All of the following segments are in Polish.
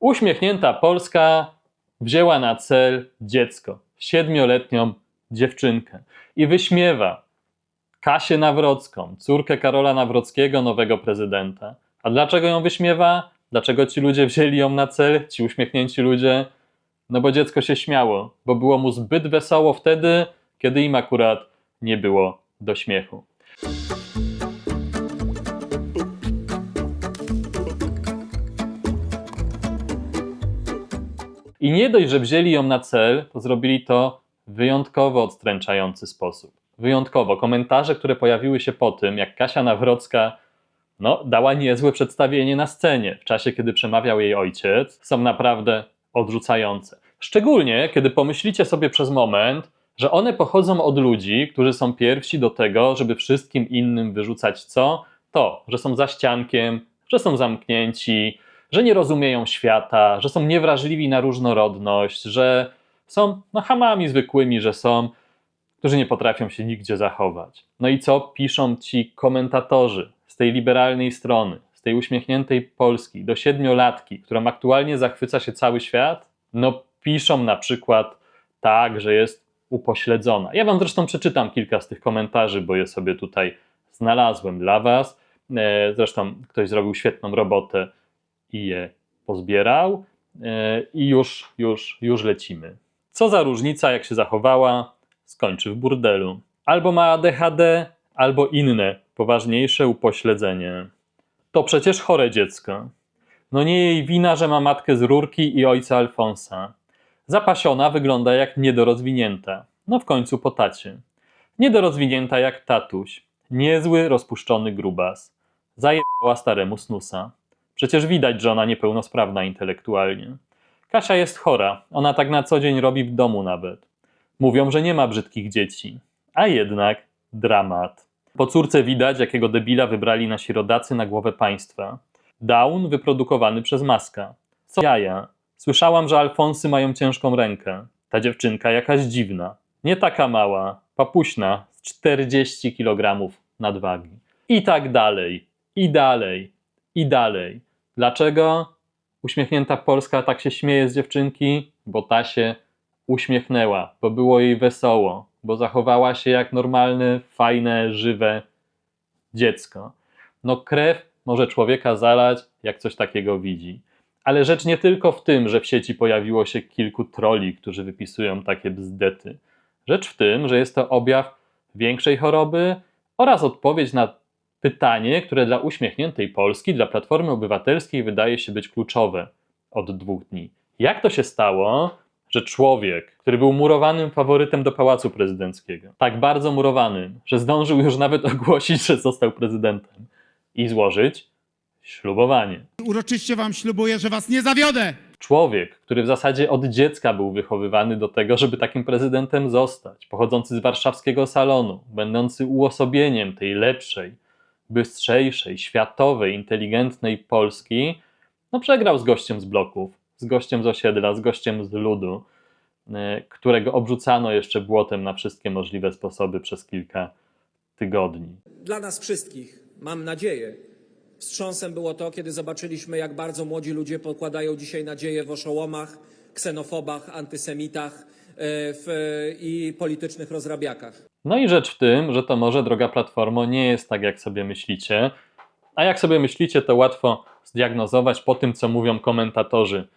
Uśmiechnięta Polska wzięła na cel dziecko, siedmioletnią dziewczynkę i wyśmiewa Kasię Nawrocką, córkę Karola Nawrockiego, nowego prezydenta. A dlaczego ją wyśmiewa? Dlaczego ci ludzie wzięli ją na cel, ci uśmiechnięci ludzie? No bo dziecko się śmiało, bo było mu zbyt wesoło wtedy, kiedy im akurat nie było do śmiechu. I nie dość, że wzięli ją na cel, to zrobili to w wyjątkowo odstręczający sposób. Wyjątkowo. Komentarze, które pojawiły się po tym, jak Kasia Nawrocka no, dała niezłe przedstawienie na scenie w czasie, kiedy przemawiał jej ojciec, są naprawdę odrzucające. Szczególnie, kiedy pomyślicie sobie przez moment, że one pochodzą od ludzi, którzy są pierwsi do tego, żeby wszystkim innym wyrzucać co? To, że są za ściankiem, że są zamknięci, że nie rozumieją świata, że są niewrażliwi na różnorodność, że są no, hamami zwykłymi, że są, którzy nie potrafią się nigdzie zachować. No i co piszą ci komentatorzy z tej liberalnej strony, z tej uśmiechniętej Polski, do siedmiolatki, którą aktualnie zachwyca się cały świat? No piszą na przykład tak, że jest upośledzona. Ja wam zresztą przeczytam kilka z tych komentarzy, bo je sobie tutaj znalazłem dla was. E, Zresztą ktoś zrobił świetną robotę i je pozbierał. E, I już, już, już lecimy. Co za różnica, jak się zachowała, skończy w burdelu. Albo ma ADHD, albo inne, poważniejsze upośledzenie. To przecież chore dziecko. No nie jej wina, że ma matkę z rurki i ojca Alfonsa. Zapasiona wygląda jak niedorozwinięta. No w końcu po tacie. Niedorozwinięta jak tatuś. Niezły, rozpuszczony grubas. Zajebała staremu snusa. Przecież widać, że ona niepełnosprawna intelektualnie. Kasia jest chora, ona tak na co dzień robi w domu nawet. Mówią, że nie ma brzydkich dzieci. A jednak dramat. Po córce widać, jakiego debila wybrali nasi rodacy na głowę państwa. Down wyprodukowany przez Maska. Co jaja? Słyszałam, że Alfonsy mają ciężką rękę. Ta dziewczynka jakaś dziwna. Nie taka mała, papuśna, z 40 kg nadwagi. I tak dalej, i dalej, i dalej. Dlaczego uśmiechnięta Polska tak się śmieje z dziewczynki? Bo ta się uśmiechnęła, bo było jej wesoło, bo zachowała się jak normalne, fajne, żywe dziecko. No krew może człowieka zalać, jak coś takiego widzi. Ale rzecz nie tylko w tym, że w sieci pojawiło się kilku troli, którzy wypisują takie bzdety. Rzecz w tym, że jest to objaw większej choroby oraz odpowiedź na pytanie, które dla uśmiechniętej Polski, dla Platformy Obywatelskiej wydaje się być kluczowe od dwóch dni. Jak to się stało, że człowiek, który był murowanym faworytem do pałacu prezydenckiego, tak bardzo murowanym, że zdążył już nawet ogłosić, że został prezydentem i złożyć ślubowanie. Uroczyście wam ślubuję, że was nie zawiodę! Człowiek, który w zasadzie od dziecka był wychowywany do tego, żeby takim prezydentem zostać, pochodzący z warszawskiego salonu, będący uosobieniem tej lepszej, bystrzejszej, światowej, inteligentnej Polski, no przegrał z gościem z bloków, z gościem z osiedla, z gościem z ludu, e, którego obrzucano jeszcze błotem na wszystkie możliwe sposoby przez kilka tygodni. Dla nas wszystkich, mam nadzieję, wstrząsem było to, kiedy zobaczyliśmy, jak bardzo młodzi ludzie pokładają dzisiaj nadzieję w oszołomach, ksenofobach, antysemitach e, w, i politycznych rozrabiakach. No i rzecz w tym, że to może, droga Platformo, nie jest tak, jak sobie myślicie. A jak sobie myślicie, to łatwo zdiagnozować po tym, co mówią komentatorzy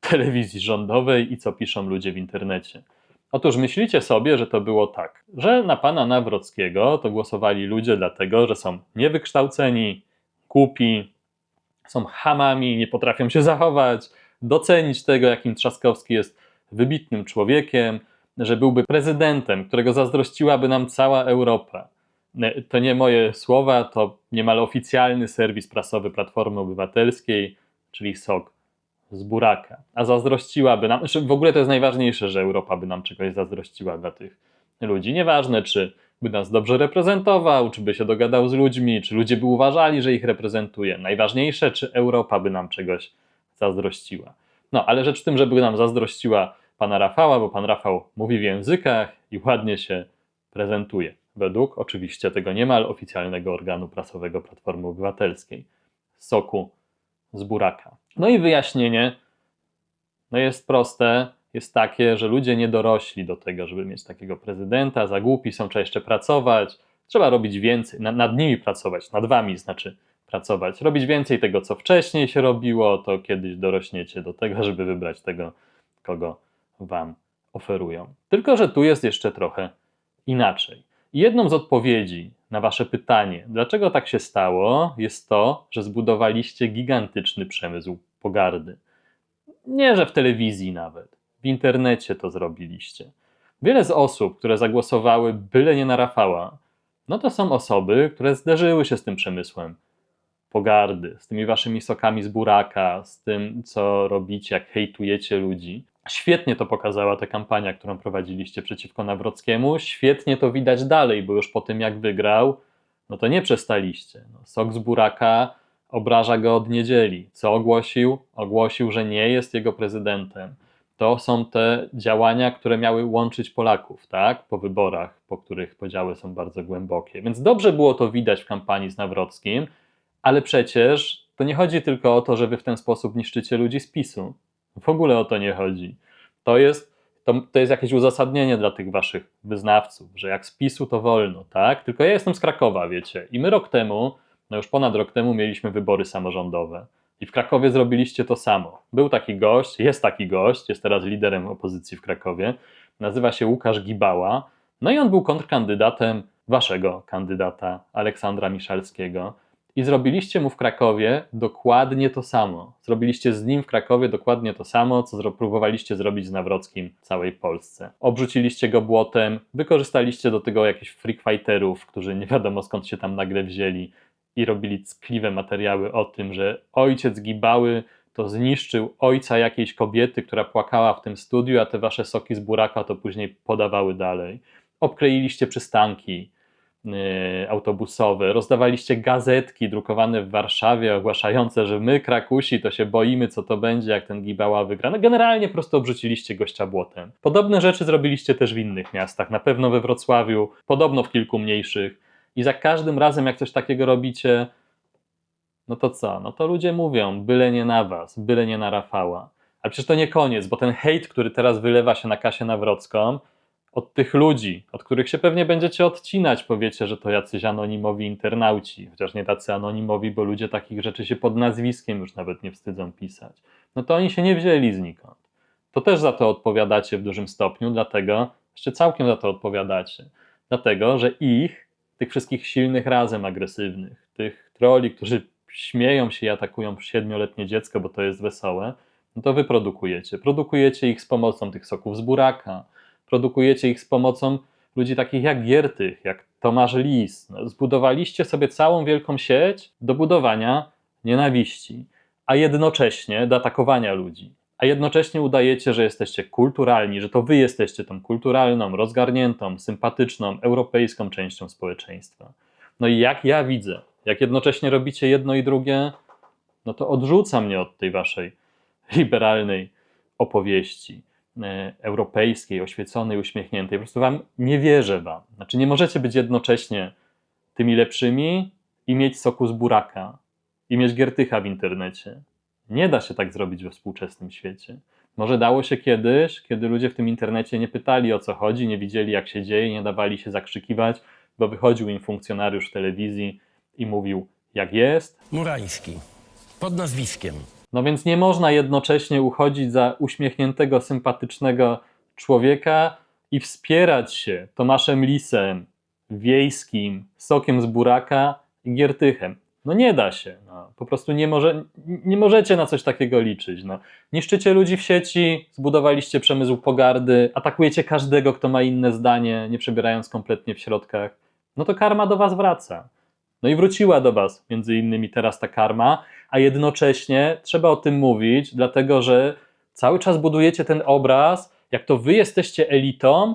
w telewizji rządowej i co piszą ludzie w internecie. Otóż myślicie sobie, że to było tak, że na pana Nawrockiego to głosowali ludzie dlatego, że są niewykształceni, głupi, są hamami, nie potrafią się zachować, docenić tego, jakim Trzaskowski jest wybitnym człowiekiem, że byłby prezydentem, którego zazdrościłaby nam cała Europa. E, To nie moje słowa, to niemal oficjalny serwis prasowy Platformy Obywatelskiej, czyli SOK z Buraka. A zazdrościłaby nam, w ogóle to jest najważniejsze, że Europa by nam czegoś zazdrościła dla tych ludzi. Nieważne, czy by nas dobrze reprezentował, czy by się dogadał z ludźmi, czy ludzie by uważali, że ich reprezentuje. Najważniejsze, czy Europa by nam czegoś zazdrościła. No, ale rzecz w tym, żeby nam zazdrościła pana Rafała, bo pan Rafał mówi w językach i ładnie się prezentuje. Według oczywiście tego niemal oficjalnego organu prasowego Platformy Obywatelskiej. Soku z buraka. No i wyjaśnienie, no jest proste, jest takie, że ludzie nie dorośli do tego, żeby mieć takiego prezydenta, za głupi są, trzeba jeszcze pracować, trzeba robić więcej, nad, nimi pracować, nad wami znaczy pracować, robić więcej tego, co wcześniej się robiło, to kiedyś dorośniecie do tego, żeby wybrać tego, kogo wam oferują. Tylko, że tu jest jeszcze trochę inaczej. Jedną z odpowiedzi na wasze pytanie, dlaczego tak się stało, jest to, że zbudowaliście gigantyczny przemysł pogardy. Nie, że w telewizji nawet, w internecie to zrobiliście. Wiele z osób, które zagłosowały byle nie na Rafała, no to są osoby, które zderzyły się z tym przemysłem pogardy, z tymi waszymi sokami z buraka, z tym, co robicie, jak hejtujecie ludzi. Świetnie to pokazała ta kampania, którą prowadziliście przeciwko Nawrockiemu. Świetnie to widać dalej, bo już po tym, jak wygrał, no to nie przestaliście. No, sok z buraka obraża go od niedzieli. Co ogłosił? Ogłosił, że nie jest jego prezydentem. To są te działania, które miały łączyć Polaków, tak? Po wyborach, po których podziały są bardzo głębokie. Więc dobrze było to widać w kampanii z Nawrockim, ale przecież to nie chodzi tylko o to, że wy w ten sposób niszczycie ludzi z PiSu. W ogóle o to nie chodzi. To jest, to, to jest jakieś uzasadnienie dla tych waszych wyznawców, że jak z PiSu to wolno, tak? Tylko ja jestem z Krakowa, wiecie. I my rok temu, no już ponad rok temu, mieliśmy wybory samorządowe. I w Krakowie zrobiliście to samo. Był taki gość, jest taki gość, jest teraz liderem opozycji w Krakowie. Nazywa się Łukasz Gibała. No i on był kontrkandydatem waszego kandydata, Aleksandra Miszalskiego. I zrobiliście mu w Krakowie dokładnie to samo. Zrobiliście z nim w Krakowie dokładnie to samo, co próbowaliście zrobić z Nawrockim w całej Polsce. Obrzuciliście go błotem, wykorzystaliście do tego jakichś freakfighterów, którzy nie wiadomo skąd się tam nagle wzięli i robili ckliwe materiały o tym, że ojciec Gibały to zniszczył ojca jakiejś kobiety, która płakała w tym studiu, a te wasze soki z buraka to później podawały dalej. Obkleiliście przystanki, yy, autobusowe, rozdawaliście gazetki drukowane w Warszawie ogłaszające, że my Krakusi to się boimy, co to będzie, jak ten Gibała wygra. No generalnie po prostu obrzuciliście gościa błotem. Podobne rzeczy zrobiliście też w innych miastach, na pewno we Wrocławiu, podobno w kilku mniejszych i za każdym razem jak coś takiego robicie, no to co? No to ludzie mówią, byle nie na was, byle nie na Rafała. Ale przecież to nie koniec, bo ten hejt, który teraz wylewa się na Kasię Nawrocką, od tych ludzi, od których się pewnie będziecie odcinać, powiecie, że to jacyś anonimowi internauci, chociaż nie tacy anonimowi, bo ludzie takich rzeczy się pod nazwiskiem już nawet nie wstydzą pisać. No to oni się nie wzięli znikąd. To też za to odpowiadacie w dużym stopniu, dlatego, jeszcze całkiem za to odpowiadacie, dlatego, że ich, tych wszystkich silnych razem agresywnych, tych troli, którzy śmieją się i atakują siedmioletnie dziecko, bo to jest wesołe, no to wy produkujecie. Produkujecie ich z pomocą tych soków z buraka, produkujecie ich z pomocą ludzi takich jak Giertych, jak Tomasz Lis. No, zbudowaliście sobie całą wielką sieć do budowania nienawiści, a jednocześnie do atakowania ludzi. A jednocześnie udajecie, że jesteście kulturalni, że to wy jesteście tą kulturalną, rozgarniętą, sympatyczną, europejską częścią społeczeństwa. No i jak ja widzę, jak jednocześnie robicie jedno i drugie, no to odrzuca mnie od tej waszej liberalnej opowieści europejskiej, oświeconej, uśmiechniętej. Po prostu wam nie wierzę wam. Znaczy nie możecie być jednocześnie tymi lepszymi i mieć soku z buraka i mieć Giertycha w internecie. Nie da się tak zrobić we współczesnym świecie. Może dało się kiedyś, kiedy ludzie w tym internecie nie pytali o co chodzi, nie widzieli jak się dzieje, nie dawali się zakrzykiwać, bo wychodził im funkcjonariusz telewizji i mówił jak jest, Murański. Pod nazwiskiem. No więc nie można jednocześnie uchodzić za uśmiechniętego, sympatycznego człowieka i wspierać się Tomaszem Lisem, Wiejskim, Sokiem z Buraka i Giertychem. No nie da się. No. Po prostu nie, może, nie możecie na coś takiego liczyć. No. Niszczycie ludzi w sieci, zbudowaliście przemysł pogardy, atakujecie każdego, kto ma inne zdanie, nie przebierając kompletnie w środkach. No to karma do was wraca. No i wróciła do Was między innymi teraz ta karma, a jednocześnie trzeba o tym mówić, dlatego że cały czas budujecie ten obraz, jak to Wy jesteście elitą,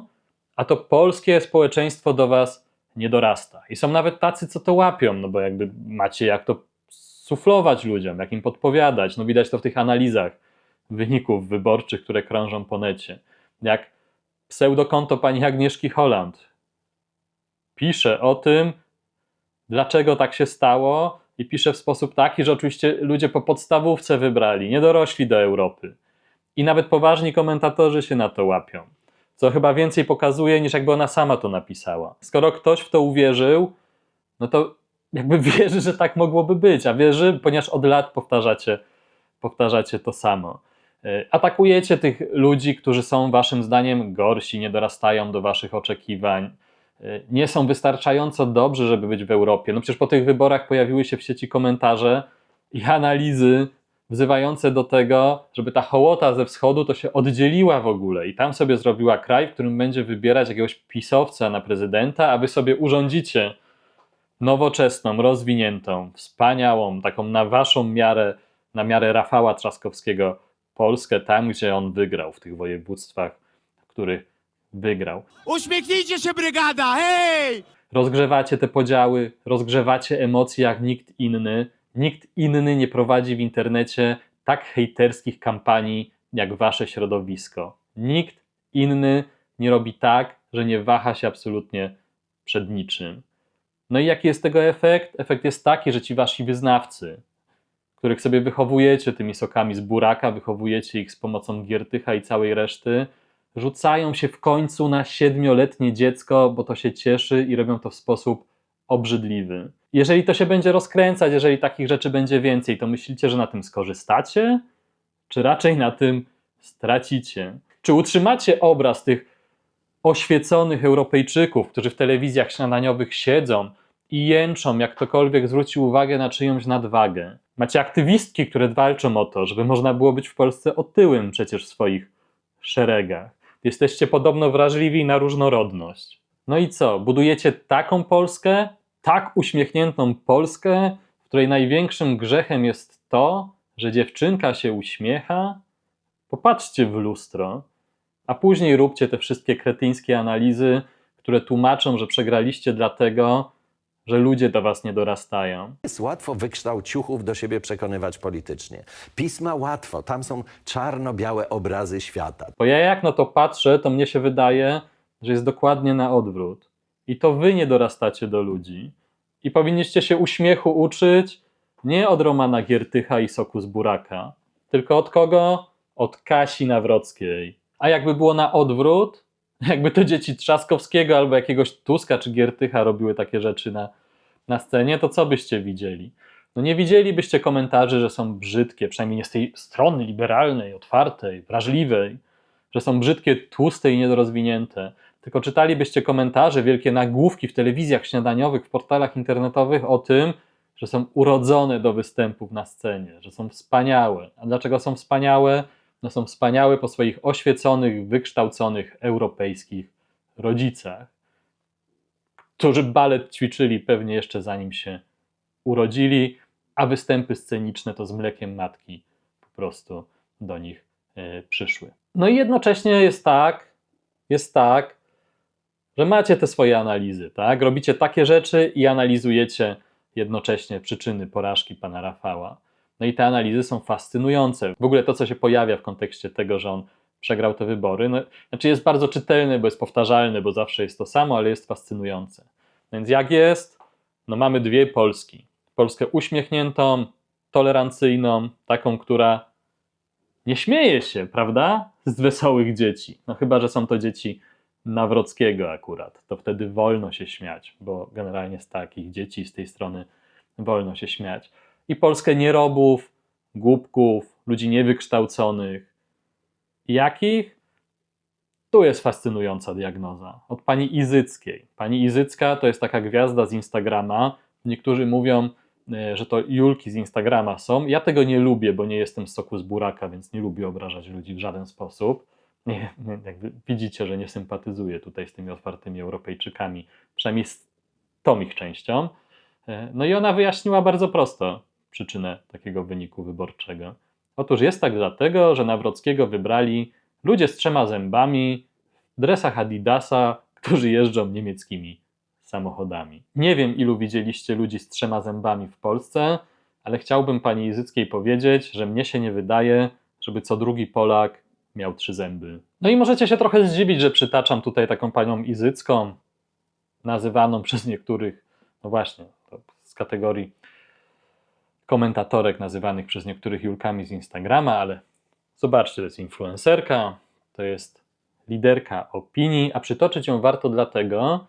a to polskie społeczeństwo do Was nie dorasta. I są nawet tacy, co to łapią, no bo jakby macie jak to suflować ludziom, jak im podpowiadać. No widać to w tych analizach wyników wyborczych, które krążą po necie. Jak pseudokonto pani Agnieszki Holland pisze o tym, dlaczego tak się stało i pisze w sposób taki, że oczywiście ludzie po podstawówce wybrali, nie dorośli do Europy. I nawet poważni komentatorzy się na to łapią. Co chyba więcej pokazuje, niż jakby ona sama to napisała. Skoro ktoś w to uwierzył, no to jakby wierzy, że tak mogłoby być, a wierzy, ponieważ od lat powtarzacie, powtarzacie to samo. E, Atakujecie tych ludzi, którzy są waszym zdaniem gorsi, nie dorastają do waszych oczekiwań, nie są wystarczająco dobrzy, żeby być w Europie. No przecież po tych wyborach pojawiły się w sieci komentarze i analizy wzywające do tego, żeby ta hołota ze wschodu to się oddzieliła w ogóle i tam sobie zrobiła kraj, w którym będzie wybierać jakiegoś pisowca na prezydenta, a wy sobie urządzicie nowoczesną, rozwiniętą, wspaniałą, taką na waszą miarę, na miarę Rafała Trzaskowskiego Polskę, tam gdzie on wygrał, w tych województwach, w których wygrał. Uśmiechnijcie się, brygada, hej! Rozgrzewacie te podziały, rozgrzewacie emocje jak nikt inny. Nikt inny nie prowadzi w internecie tak hejterskich kampanii jak wasze środowisko. Nikt inny nie robi tak, że nie waha się absolutnie przed niczym. No i jaki jest tego efekt? Efekt jest taki, że ci wasi wyznawcy, których sobie wychowujecie tymi sokami z buraka, wychowujecie ich z pomocą Giertycha i całej reszty, rzucają się w końcu na siedmioletnie dziecko, bo to się cieszy i robią to w sposób obrzydliwy. Jeżeli to się będzie rozkręcać, jeżeli takich rzeczy będzie więcej, to myślicie, że na tym skorzystacie? Czy raczej na tym stracicie? Czy utrzymacie obraz tych oświeconych Europejczyków, którzy w telewizjach śniadaniowych siedzą i jęczą, jak ktokolwiek zwróci uwagę na czyjąś nadwagę? Macie aktywistki, które walczą o to, żeby można było być w Polsce otyłym przecież w swoich szeregach. Jesteście podobno wrażliwi na różnorodność. No i co? Budujecie taką Polskę, tak uśmiechniętą Polskę, w której największym grzechem jest to, że dziewczynka się uśmiecha? Popatrzcie w lustro, a później róbcie te wszystkie kretyńskie analizy, które tłumaczą, że przegraliście dlatego, że ludzie do was nie dorastają. Jest łatwo wykształciuchów do siebie przekonywać politycznie. Pisma łatwo, tam są czarno-białe obrazy świata. Bo ja jak na to patrzę, to mnie się wydaje, że jest dokładnie na odwrót. I to wy nie dorastacie do ludzi. I powinniście się uśmiechu uczyć nie od Romana Giertycha i Soku z Buraka, tylko od kogo? Od Kasi Nawrockiej. A jakby było na odwrót, jakby to dzieci Trzaskowskiego albo jakiegoś Tuska czy Giertycha robiły takie rzeczy na, na scenie, to co byście widzieli? No nie widzielibyście komentarzy, że są brzydkie, przynajmniej nie z tej strony liberalnej, otwartej, wrażliwej, że są brzydkie, tłuste i niedorozwinięte. Tylko czytalibyście komentarze, wielkie nagłówki w telewizjach śniadaniowych, w portalach internetowych o tym, że są urodzone do występów na scenie, że są wspaniałe. A dlaczego są wspaniałe? No są wspaniałe po swoich oświeconych, wykształconych europejskich rodzicach, którzy balet ćwiczyli pewnie jeszcze zanim się urodzili, a występy sceniczne to z mlekiem matki po prostu do nich e, przyszły. No i jednocześnie jest tak, jest tak, że macie te swoje analizy, tak? Robicie takie rzeczy i analizujecie jednocześnie przyczyny porażki pana Rafała. No i te analizy są fascynujące. W ogóle to, co się pojawia w kontekście tego, że on przegrał te wybory, no, znaczy jest bardzo czytelne, bo jest powtarzalne, bo zawsze jest to samo, ale jest fascynujące. Więc jak jest? No mamy dwie Polski. Polskę uśmiechniętą, tolerancyjną, taką, która nie śmieje się, prawda? Z wesołych dzieci. No chyba, że są to dzieci Nawrockiego akurat. To wtedy wolno się śmiać, bo generalnie z takich dzieci z tej strony wolno się śmiać. I Polskę nierobów, głupków, ludzi niewykształconych. Jakich? Tu jest fascynująca diagnoza. Od pani Izyckiej. Pani Izycka to jest taka gwiazda z Instagrama. Niektórzy mówią, e, że to Julki z Instagrama są. Ja tego nie lubię, bo nie jestem z soku z buraka, więc nie lubię obrażać ludzi w żaden sposób. Nie, nie, widzicie, że nie sympatyzuję tutaj z tymi otwartymi Europejczykami, przynajmniej z tą ich częścią. E, No i ona wyjaśniła bardzo prosto przyczynę takiego wyniku wyborczego. Otóż jest tak dlatego, że Nawrockiego wybrali ludzie z trzema zębami w dresach Adidasa, którzy jeżdżą niemieckimi samochodami. Nie wiem, ilu widzieliście ludzi z trzema zębami w Polsce, ale chciałbym pani Izyckiej powiedzieć, że mnie się nie wydaje, żeby co drugi Polak miał trzy zęby. No i możecie się trochę zdziwić, że przytaczam tutaj taką panią Izycką, nazywaną przez niektórych, no właśnie, z kategorii komentatorek nazywanych przez niektórych Julkami z Instagrama, ale Zobaczcie, to jest influencerka, to jest liderka opinii, a przytoczyć ją warto dlatego,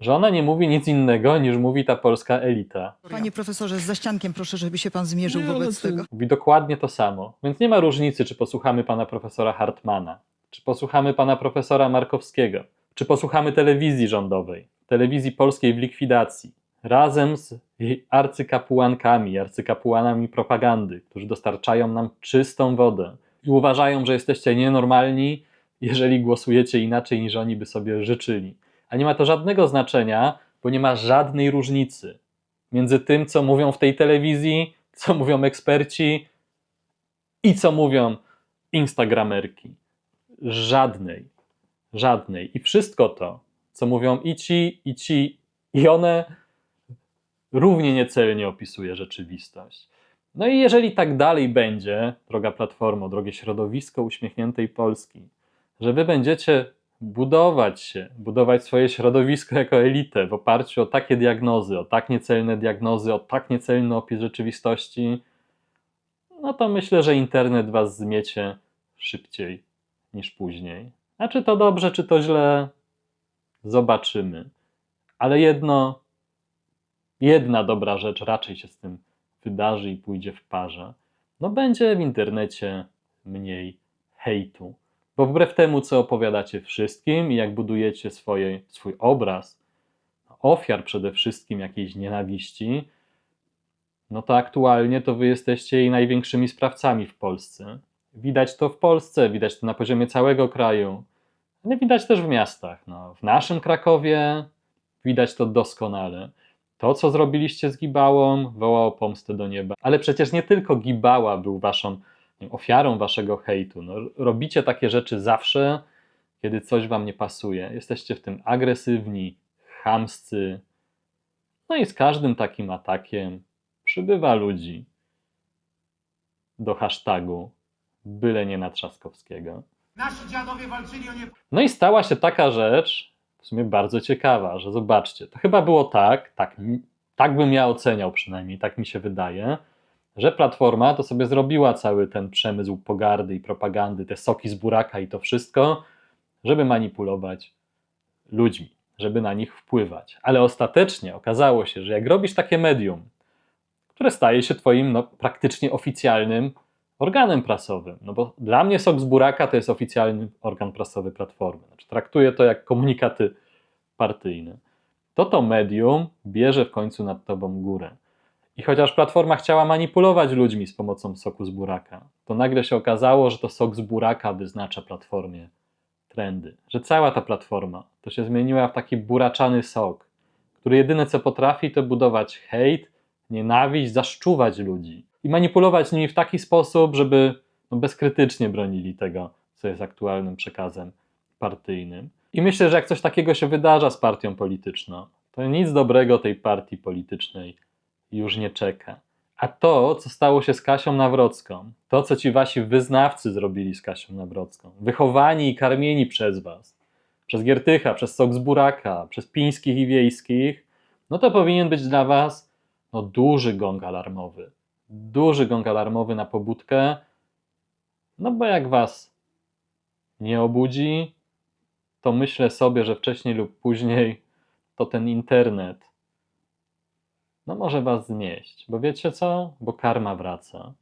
że ona nie mówi nic innego niż mówi ta polska elita. Panie profesorze, z zaściankiem proszę, żeby się pan zmierzył wobec tego. Mówi dokładnie to samo. Więc nie ma różnicy, czy posłuchamy pana profesora Hartmana, czy posłuchamy pana profesora Markowskiego, czy posłuchamy telewizji rządowej, telewizji polskiej w likwidacji, razem z arcykapłankami, arcykapłanami propagandy, którzy dostarczają nam czystą wodę i uważają, że jesteście nienormalni, jeżeli głosujecie inaczej niż oni by sobie życzyli. A nie ma to żadnego znaczenia, bo nie ma żadnej różnicy między tym, co mówią w tej telewizji, co mówią eksperci i co mówią instagramerki. Żadnej. Żadnej. I wszystko to, co mówią i ci, i ci, i one, równie niecelnie opisuje rzeczywistość. No i jeżeli tak dalej będzie, droga Platformo, drogie środowisko uśmiechniętej Polski, że wy będziecie budować się, budować swoje środowisko jako elitę w oparciu o takie diagnozy, o tak niecelne diagnozy, o tak niecelny opis rzeczywistości, no to myślę, że internet was zmiecie szybciej niż później. A czy to dobrze, czy to źle, zobaczymy. Ale jedno, jedna dobra rzecz raczej się z tym wydarzy i pójdzie w parze. No będzie w internecie mniej hejtu. Bo wbrew temu, co opowiadacie wszystkim i jak budujecie swoje, swój obraz ofiar przede wszystkim jakiejś nienawiści, no to aktualnie to wy jesteście jej największymi sprawcami w Polsce. Widać to w Polsce, widać to na poziomie całego kraju, ale widać też w miastach. No, w naszym Krakowie widać to doskonale. To, co zrobiliście z Gibałą, wołało pomstę do nieba. Ale przecież nie tylko Gibała był waszą wiem, ofiarą waszego hejtu. No, robicie takie rzeczy zawsze, kiedy coś wam nie pasuje. Jesteście w tym agresywni, chamscy. No i z każdym takim atakiem przybywa ludzi do hashtagu byle nie na Trzaskowskiego. Nasi dziadowie walczyli o nie... No i stała się taka rzecz, w sumie bardzo ciekawa, że zobaczcie, to chyba było tak, tak, tak bym ja oceniał przynajmniej, tak mi się wydaje, że Platforma to sobie zrobiła cały ten przemysł pogardy i propagandy, te soki z buraka i to wszystko, żeby manipulować ludźmi, żeby na nich wpływać. Ale ostatecznie okazało się, że jak robisz takie medium, które staje się twoim no, praktycznie oficjalnym organem prasowym, no bo dla mnie sok z buraka to jest oficjalny organ prasowy Platformy. Znaczy, traktuję to jak komunikaty partyjne. To to medium bierze w końcu nad tobą górę. I chociaż Platforma chciała manipulować ludźmi z pomocą soku z buraka, to nagle się okazało, że to sok z buraka wyznacza Platformie trendy. Że cała ta Platforma to się zmieniła w taki buraczany sok, który jedyne co potrafi to budować hejt, nienawiść, zaszczuwać ludzi i manipulować nimi w taki sposób, żeby no, bezkrytycznie bronili tego, co jest aktualnym przekazem partyjnym. I myślę, że jak coś takiego się wydarza z partią polityczną, to nic dobrego tej partii politycznej już nie czeka. A to, co stało się z Kasią Nawrocką, to, co ci wasi wyznawcy zrobili z Kasią Nawrocką, wychowani i karmieni przez was, przez Giertycha, przez Sok z Buraka, przez Pińskich i Wiejskich, no to powinien być dla was no, duży gong alarmowy. Duży gong alarmowy na pobudkę, no bo jak was nie obudzi, to myślę sobie, że wcześniej lub później to ten internet no może was znieść. Bo wiecie co? Bo karma wraca.